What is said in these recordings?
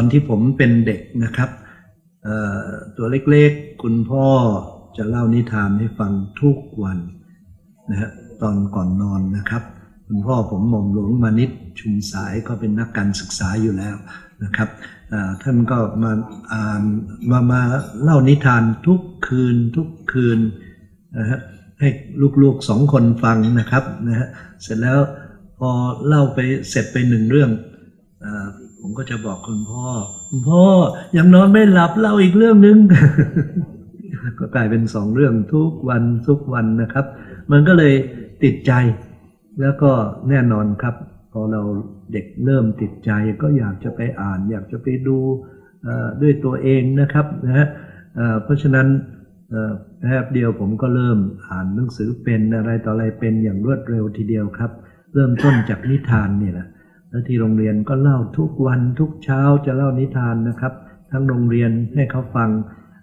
อนที่ผมเป็นเด็กนะครับตัวเล็กๆ คุณพ่อจะเล่านิทานให้ฟังทุกวันนะฮะตอนก่อนนอนนะครับ คุณพ่อผมหม่อมหลวงมานิตชุมสายก็เป็นนักการศึกษาอยู่แล้วนะครับท่านก็มาอ่านมามาเล่านิทานทุกคืนทุกคืนนะฮะให้ลูกๆสองคนฟังนะครับนะฮะเสร็จแล้วพอเล่าไปเสร็จไปหนึ่งเรื่อง ผมก็จะบอกคุณพ่อ คุณพ่อยังนอนไม่หลับเล่าอีกเรื่องหนึง ก็กลายเป็นสองเรื่องทุกวันทุกวันนะครับ มันก็เลยติดใจ แล้วก็แน่นอนครับ พอเราเด็กเริ่มติดใจก็อยากจะไปอ่าน อยากจะไปดูเอ่อด้วยตัวเองนะครับนะฮะเอ่อเพราะฉะนั้นเอ่อแป๊บเดียวผมก็เริ่มอ่านหนังสือเป็นอะไรต่ออะไรเป็นอย่างรวดเร็วทีเดียวครับ เริ่มต้นจากนิทานเนี่ยแหละ แล้วที่โรงเรียนก็เล่าทุกวันทุกเช้าจะเล่านิทานนะครับ ทั้งโรงเรียนให้เขาฟัง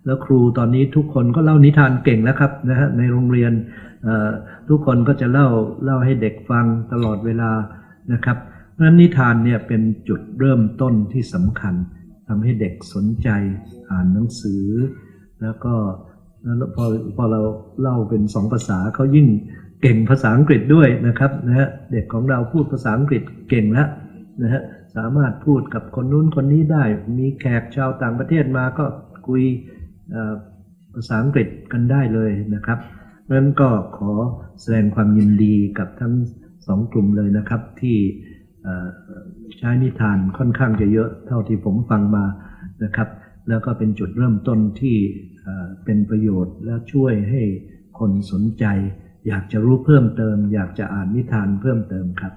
แล้วครูตอนนี้ทุกคนก็เล่านิทานเก่งแล้วครับนะฮะในโรงเรียนทุกคนก็จะเล่าเล่าให้เด็กฟังตลอดเวลานะครับเพราะฉะนั้นนิทานเนี่ยเป็นจุดเริ่มต้นที่สำคัญทำให้เด็กสนใจอ่านหนังสือ แล้วก็แล้วพอพอเราเล่าเป็นสองภาษาเขายิ่ง เก่งภาษาอังกฤษด้วยนะครับนะฮะเด็กของเราพูดภาษาอังกฤษเก่งแล้วนะฮะสามารถพูดกับคนนู้นคนนี้ได้ มีแขกชาวต่างประเทศมาก็คุยภาษาอังกฤษกันได้เลยนะครับนั้นก็ขอแสดงความยินดีกับทั้งสองกลุ่มเลยนะครับ ที่ใช้นิทานค่อนข้างจะเยอะเท่าที่ผมฟังมานะครับ แล้วก็เป็นจุดเริ่มต้นที่เป็นประโยชน์และช่วยให้คนสนใจ อยากจะรู้เพิ่มเติม อยากจะอ่านนิทานเพิ่มเติมครับ